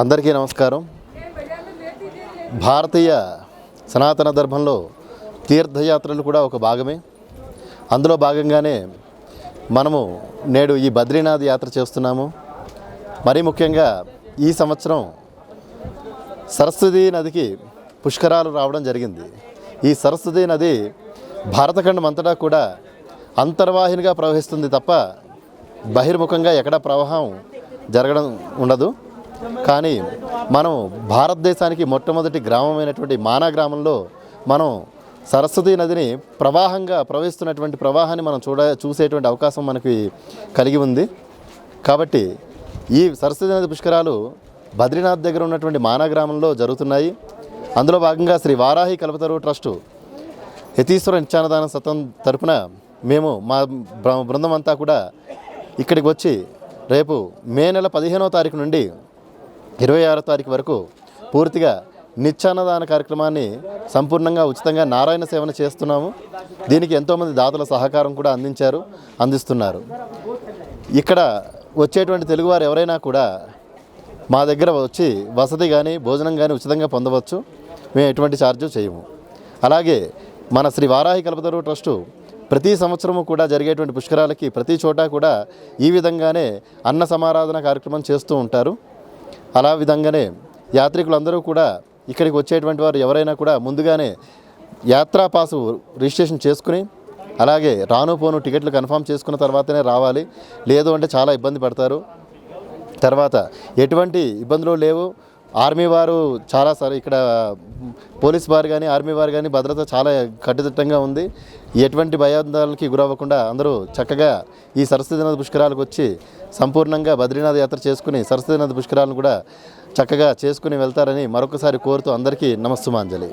అందరికీ నమస్కారం. భారతీయ సనాతన ధర్మంలో తీర్థయాత్రలు కూడా ఒక భాగమే. అందులో భాగంగానే మనము నేడు ఈ బద్రీనాథ్ యాత్ర చేస్తున్నాము. మరీ ముఖ్యంగా ఈ సంవత్సరం సరస్వతీ నదికి పుష్కరాలు రావడం జరిగింది. ఈ సరస్వతీ నది భారతఖండం అంతటా కూడా అంతర్వాహినిగా ప్రవహిస్తుంది తప్ప బహిర్ముఖంగా ఎక్కడ ప్రవాహం జరగడం ఉండదు. కానీ మనం భారతదేశానికి మొట్టమొదటి గ్రామమైనటువంటి మానా గ్రామంలో మనం సరస్వతీ నదిని ప్రవాహంగా ప్రవహిస్తున్నటువంటి ప్రవాహాన్ని మనం చూడ చూసేటువంటి అవకాశం మనకి కలిగి ఉంది. కాబట్టి ఈ సరస్వతీ నది పుష్కరాలు బద్రీనాథ్ దగ్గర ఉన్నటువంటి మానా గ్రామంలో జరుగుతున్నాయి. అందులో భాగంగా శ్రీ వారాహి కల్పతరు ట్రస్టు యతీశ్వర నిత్యానదాన సతం తరపున మేము మా బృందం అంతా కూడా ఇక్కడికి వచ్చి రేపు మే నెల పదిహేనవ తారీఖు నుండి ఇరవై ఆరో తారీఖు వరకు పూర్తిగా నిత్యాన్నదాన కార్యక్రమాన్ని సంపూర్ణంగా ఉచితంగా నారాయణ సేవన చేస్తున్నాము. దీనికి ఎంతోమంది దాతల సహకారం కూడా అందించారు అందిస్తున్నారు. ఇక్కడ వచ్చేటువంటి తెలుగువారు ఎవరైనా కూడా మా దగ్గర వచ్చి వసతి కానీ భోజనం కానీ ఉచితంగా పొందవచ్చు. మేము ఎటువంటి ఛార్జు చేయము. అలాగే మన శ్రీ వారాహి కల్పతరు ట్రస్టు ప్రతి సంవత్సరము కూడా జరిగేటువంటి పుష్కరాలకి ప్రతి చోట కూడా ఈ విధంగానే అన్న సమారాధన కార్యక్రమం చేస్తూ ఉంటారు. అలా విధంగానే యాత్రికులందరూ కూడా ఇక్కడికి వచ్చేటువంటి వారు ఎవరైనా కూడా ముందుగానే యాత్రా పాసు రిజిస్ట్రేషన్ చేసుకుని అలాగే రాను పోను టికెట్లు కన్ఫామ్ చేసుకున్న తర్వాతనే రావాలి. లేదు అంటే చాలా ఇబ్బంది పడతారు. తర్వాత ఎటువంటి ఇబ్బందులు లేవు. ఆర్మీ వారు చాలా సార్ ఇక్కడ పోలీస్ వారు కానీ ఆర్మీ వారు కానీ భద్రత చాలా కట్టుదిట్టంగా ఉంది. ఎటువంటి భయాందోళనకి గురవ్వకుండా అందరూ చక్కగా ఈ సరస్వతి నది పుష్కరాలకు వచ్చి సంపూర్ణంగా బద్రీనాథ్ యాత్ర చేసుకుని సరస్వతి నది పుష్కరాలను కూడా చక్కగా చేసుకుని వెళ్తారని మరొకసారి కోరుతూ అందరికీ నమస్సుమాంజలి.